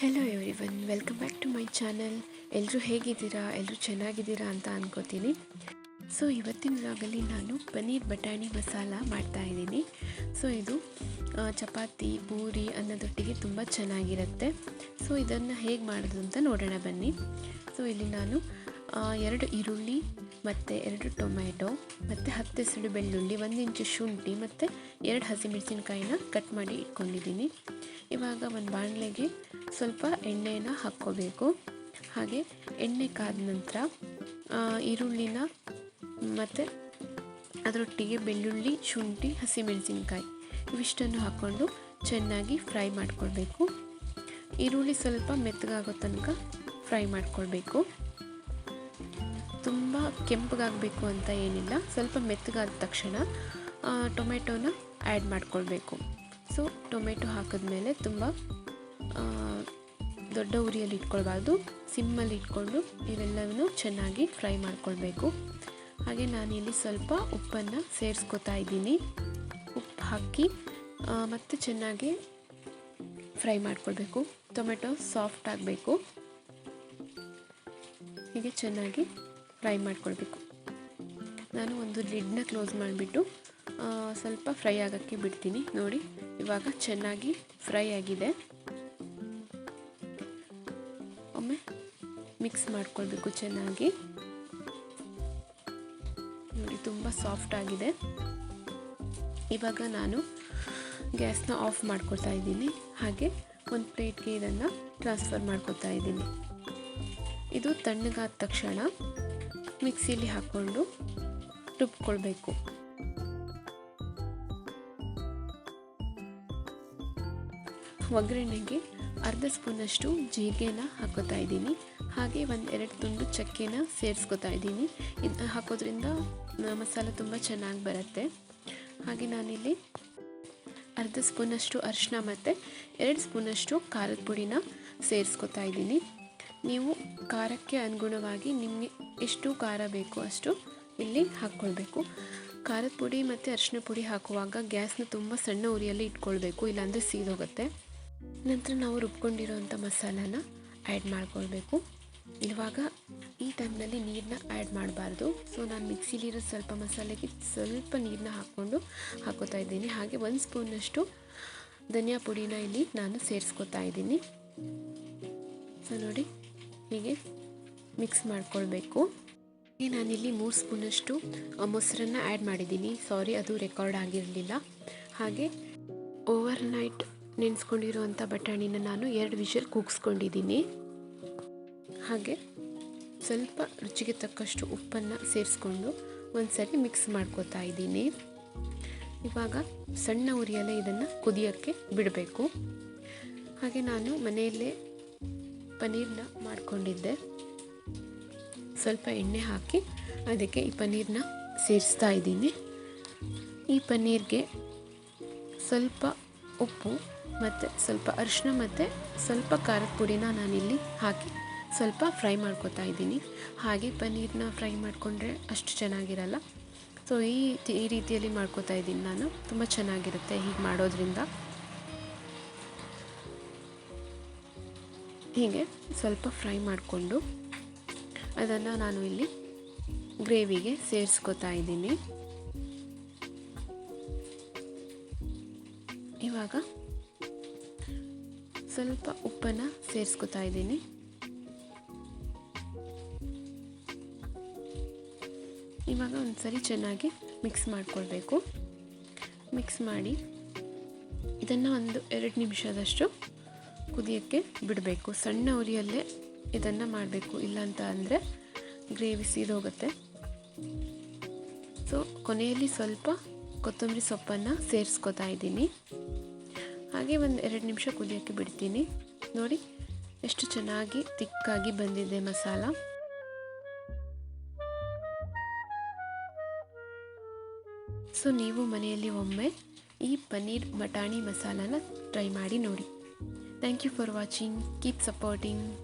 Hello everyone welcome back to my channel ಎಲ್ಲರೂ ಹೇಗಿದ್ದೀರಾ? ಎಲ್ಲರೂ ಚೆನ್ನಾಗಿದ್ದೀರಾ ಅಂತ ಅನ್ಕೋತೀನಿ. ಸೊ ಇವತ್ತಿನ ವ್ಲಾಗಲ್ಲಿ ನಾನು ಪನ್ನೀರ್ ಬಟಾಣಿ ಮಸಾಲ ಮಾಡ್ತಾ ಇದ್ದೀನಿ. ಸೊ ಇದು ಚಪಾತಿ, ಪೂರಿ ಅನ್ನೋದೊಟ್ಟಿಗೆ ತುಂಬ ಚೆನ್ನಾಗಿರುತ್ತೆ. ಸೊ ಇದನ್ನು ಹೇಗೆ ಮಾಡೋದು ಅಂತ ನೋಡೋಣ ಬನ್ನಿ. ಸೊ ಇಲ್ಲಿ ನಾನು ಎರಡು ಈರುಳ್ಳಿ ಮತ್ತು ಎರಡು ಟೊಮ್ಯಾಟೊ, ಮತ್ತು ಹತ್ತು ಸಿಡು ಬೆಳ್ಳುಳ್ಳಿ, ಒಂದು ಇಂಚು ಶುಂಠಿ, ಮತ್ತು ಎರಡು ಹಸಿಮೆಣಸಿನ್ಕಾಯಿನ ಕಟ್ ಮಾಡಿ ಇಟ್ಕೊಂಡಿದ್ದೀನಿ. ಇವಾಗ ಒಂದು ಬಾಣಲೆಗೆ ಸ್ವಲ್ಪ ಎಣ್ಣೆನ ಹಾಕ್ಕೋಬೇಕು. ಹಾಗೆ ಎಣ್ಣೆ ಕಾದ ನಂತರ ಈರುಳ್ಳಿನ ಮತ್ತು ಅದರೊಟ್ಟಿಗೆ ಬೆಳ್ಳುಳ್ಳಿ, ಶುಂಠಿ, ಹಸಿಮೆಣಸಿನ್ಕಾಯಿ ಇವಿಷ್ಟನ್ನು ಹಾಕ್ಕೊಂಡು ಚೆನ್ನಾಗಿ ಫ್ರೈ ಮಾಡ್ಕೊಳ್ಬೇಕು. ಈರುಳ್ಳಿ ಸ್ವಲ್ಪ ಮೆತ್ತಗಾಗೋ ತನಕ ಫ್ರೈ ಮಾಡ್ಕೊಳ್ಬೇಕು. ಕೆಂಪಗಾಗಬೇಕು ಅಂತ ಏನಿಲ್ಲ, ಸ್ವಲ್ಪ ಮೆತ್ತಗಾದ ತಕ್ಷಣ ಟೊಮೆಟೋನ ಆ್ಯಡ್ ಮಾಡ್ಕೊಳ್ಬೇಕು. ಸೊ ಟೊಮೆಟೊ ಹಾಕಿದ್ಮೇಲೆ ತುಂಬ ದೊಡ್ಡ ಉರಿಯಲ್ಲಿ ಇಟ್ಕೊಳ್ಬಾರ್ದು, ಸಿಮ್ಮಲ್ಲಿ ಇಟ್ಕೊಂಡು ಇವೆಲ್ಲವನ್ನು ಚೆನ್ನಾಗಿ ಫ್ರೈ ಮಾಡ್ಕೊಳ್ಬೇಕು. ಹಾಗೆ ನಾನಿಲ್ಲಿ ಸ್ವಲ್ಪ ಉಪ್ಪನ್ನು ಸೇರಿಸ್ಕೊತಾ ಇದ್ದೀನಿ. ಉಪ್ಪು ಹಾಕಿ ಮತ್ತೆ ಚೆನ್ನಾಗಿ ಫ್ರೈ ಮಾಡ್ಕೊಳ್ಬೇಕು. ಟೊಮೆಟೊ ಸಾಫ್ಟ್ ಆಗಬೇಕು. ಹೀಗೆ ಚೆನ್ನಾಗಿ ಫ್ರೈ ಮಾಡ್ಕೊಳ್ಬೇಕು. ನಾನು ಒಂದು ಲಿಡ್ನ ಕ್ಲೋಸ್ ಮಾಡಿಬಿಟ್ಟು ಸ್ವಲ್ಪ ಫ್ರೈ ಆಗೋಕ್ಕೆ ಬಿಡ್ತೀನಿ. ನೋಡಿ, ಇವಾಗ ಚೆನ್ನಾಗಿ ಫ್ರೈ ಆಗಿದೆ. ಒಮ್ಮೆ ಮಿಕ್ಸ್ ಮಾಡ್ಕೊಳ್ಬೇಕು ಚೆನ್ನಾಗಿ. ನೋಡಿ, ತುಂಬ ಸಾಫ್ಟ್ ಆಗಿದೆ. ಇವಾಗ ನಾನು ಗ್ಯಾಸ್ನ ಆಫ್ ಮಾಡ್ಕೊಳ್ತಾ ಇದ್ದೀನಿ. ಹಾಗೆ ಒಂದು ಪ್ಲೇಟ್ಗೆ ಇದನ್ನು ಟ್ರಾನ್ಸ್ಫರ್ ಮಾಡ್ಕೊತಾ ಇದ್ದೀನಿ. ಇದು ತಣ್ಣಗಾದ ತಕ್ಷಣ ಮಿಕ್ಸಿಲಿ ಹಾಕ್ಕೊಂಡು ರುಬ್ಕೊಳ್ಬೇಕು. ಒಗ್ಗರಣೆಗೆ ಅರ್ಧ ಸ್ಪೂನಷ್ಟು ಜೀರಿಗೆನ ಹಾಕೋತಾ ಇದ್ದೀನಿ. ಹಾಗೆ ಒಂದು ಎರಡು ತುಂಡು ಚಕ್ಕೆನ ಸೇರಿಸ್ಕೊತಾ ಇದ್ದೀನಿ. ಇದು ಹಾಕೋದ್ರಿಂದ ಮಸಾಲೆ ತುಂಬ ಚೆನ್ನಾಗಿ ಬರುತ್ತೆ. ಹಾಗೆ ನಾನಿಲ್ಲಿ ಅರ್ಧ ಸ್ಪೂನಷ್ಟು ಅರಿಶಿನ ಮತ್ತು ಎರಡು ಸ್ಪೂನಷ್ಟು ಖಾರದ ಪುಡಿನ ಸೇರಿಸ್ಕೊತಾ ಇದ್ದೀನಿ. ನೀವು ಖಾರಕ್ಕೆ ಅನುಗುಣವಾಗಿ ನಿಮಗೆ ಎಷ್ಟು ಖಾರ ಬೇಕು ಅಷ್ಟು ಇಲ್ಲಿ ಹಾಕ್ಕೊಳ್ಬೇಕು. ಖಾರದ ಪುಡಿ ಮತ್ತು ಅರಿಶಿನ ಪುಡಿ ಹಾಕುವಾಗ ಗ್ಯಾಸ್ನ ತುಂಬ ಸಣ್ಣ ಉರಿಯಲ್ಲಿ ಇಟ್ಕೊಳ್ಬೇಕು, ಇಲ್ಲಾಂದರೆ ಸೀದೋಗುತ್ತೆ. ನಂತರ ನಾವು ರುಬ್ಕೊಂಡಿರೋಂಥ ಮಸಾಲಾನ ಆ್ಯಡ್ ಮಾಡ್ಕೊಳ್ಬೇಕು. ಇವಾಗ ಈ ಟೈಮ್ನಲ್ಲಿ ನೀರನ್ನ ಆ್ಯಡ್ ಮಾಡಬಾರ್ದು. ಸೊ ನಾನು ಮಿಕ್ಸಿಲಿರೋ ಸ್ವಲ್ಪ ಮಸಾಲೆಗೆ ಸ್ವಲ್ಪ ನೀರನ್ನ ಹಾಕ್ಕೊಂಡು ಹಾಕೋತಾ ಇದ್ದೀನಿ. ಹಾಗೆ ಒಂದು ಸ್ಪೂನಷ್ಟು ಧನಿಯಾ ಪುಡಿನ ಇಲ್ಲಿ ನಾನು ಸೇರಿಸ್ಕೊತಾ ಇದ್ದೀನಿ. ಸೊ ನೋಡಿ. ಹೀಗೆ ಮಿಕ್ಸ್ ಮಾಡ್ಕೊಳ್ಬೇಕು. ಹಾಗೆ ನಾನಿಲ್ಲಿ ಮೂರು ಸ್ಪೂನಷ್ಟು ಮೊಸರನ್ನು ಆ್ಯಡ್ ಮಾಡಿದ್ದೀನಿ. ಸಾರಿ ಅದು ರೆಕಾರ್ಡ್ ಆಗಿರಲಿಲ್ಲ. ಹಾಗೆ ಓವರ್ ನೈಟ್ ನೆನೆಸ್ಕೊಂಡಿರುವಂಥ ಬಟಾಣಿನ ನಾನು ಎರಡು ವಿಷಲ್ ಕೂಗಿಸ್ಕೊಂಡಿದ್ದೀನಿ. ಹಾಗೆ ಸ್ವಲ್ಪ ರುಚಿಗೆ ತಕ್ಕಷ್ಟು ಉಪ್ಪನ್ನು ಸೇರಿಸ್ಕೊಂಡು ಒಂದ್ಸರಿ ಮಿಕ್ಸ್ ಮಾಡ್ಕೋತಾ ಇದ್ದೀನಿ. ಇವಾಗ ಸಣ್ಣ ಉರಿಯಲ್ಲೇ ಇದನ್ನು ಕುದಿಯೋಕ್ಕೆ ಬಿಡಬೇಕು. ಹಾಗೆ ನಾನು ಮನೆಯಲ್ಲೇ ಪನ್ನೀರ್ನ ಮಾಡ್ಕೊಂಡಿದ್ದೆ. ಸ್ವಲ್ಪ ಎಣ್ಣೆ ಹಾಕಿ ಅದಕ್ಕೆ ಈ ಪನ್ನೀರನ್ನ ಸೇರಿಸ್ತಾ ಇದ್ದೀನಿ. ಈ ಪನ್ನೀರ್ಗೆ ಸ್ವಲ್ಪ ಉಪ್ಪು ಮತ್ತು ಸ್ವಲ್ಪ ಅರಿಶಿನ ಮತ್ತು ಸ್ವಲ್ಪ ಖಾರದ ಪುಡಿನ ನಾನಿಲ್ಲಿ ಹಾಕಿ ಸ್ವಲ್ಪ ಫ್ರೈ ಮಾಡ್ಕೊತಾ ಇದ್ದೀನಿ. ಹಾಗೆ ಪನ್ನೀರನ್ನ ಫ್ರೈ ಮಾಡಿಕೊಂಡ್ರೆ ಅಷ್ಟು ಚೆನ್ನಾಗಿರಲ್ಲ. ಸೊ ಈ ಈ ರೀತಿಯಲ್ಲಿ ಮಾಡ್ಕೋತಾ ಇದ್ದೀನಿ ನಾನು. ತುಂಬ ಚೆನ್ನಾಗಿರುತ್ತೆ ಹೀಗೆ ಮಾಡೋದ್ರಿಂದ. ಹೀಗೆ ಸ್ವಲ್ಪ ಫ್ರೈ ಮಾಡಿಕೊಂಡು ಅದನ್ನು ನಾನು ಇಲ್ಲಿ ಗ್ರೇವಿಗೆ ಸೇರಿಸ್ಕೊತಾ ಇದ್ದೀನಿ. ಇವಾಗ ಸ್ವಲ್ಪ ಉಪ್ಪನ್ನು ಸೇರಿಸ್ಕೊತಾ ಇದ್ದೀನಿ. ಇವಾಗ ಒಂದ್ಸರಿ ಚೆನ್ನಾಗಿ ಮಿಕ್ಸ್ ಮಾಡ್ಕೊಳ್ಬೇಕು. ಮಿಕ್ಸ್ ಮಾಡಿ ಇದನ್ನು ಒಂದು ಎರಡು ನಿಮಿಷದಷ್ಟು ಕುದಿಯೋಕ್ಕೆ ಬಿಡಬೇಕು. ಸಣ್ಣ ಉರಿಯಲ್ಲೇ ಇದನ್ನು ಮಾಡಬೇಕು. ಇಲ್ಲಾಂತ ಅಂದರೆ ಗ್ರೇವಿ ಸೀದೋಗುತ್ತೆ ಸೊ ಕೊನೆಯಲ್ಲಿ ಸ್ವಲ್ಪ ಕೊತ್ತಂಬರಿ ಸೊಪ್ಪನ್ನು ಸೇರಿಸ್ಕೊತಾ ಇದ್ದೀನಿ. ಹಾಗೆ ಒಂದು ಎರಡು ನಿಮಿಷ ಕುದಿಯೋಕ್ಕೆ ಬಿಡ್ತೀನಿ. ನೋಡಿ, ಎಷ್ಟು ಚೆನ್ನಾಗಿ ತಿಕ್ಕಾಗಿ ಬಂದಿದೆ ಮಸಾಲ. ಸೊ ನೀವು ಮನೆಯಲ್ಲಿ ಒಮ್ಮೆ ಈ ಪನ್ನೀರ್ ಬಟಾಣಿ ಮಸಾಲಾನ ಟ್ರೈ ಮಾಡಿ ನೋಡಿ. Thank you for watching. Keep supporting.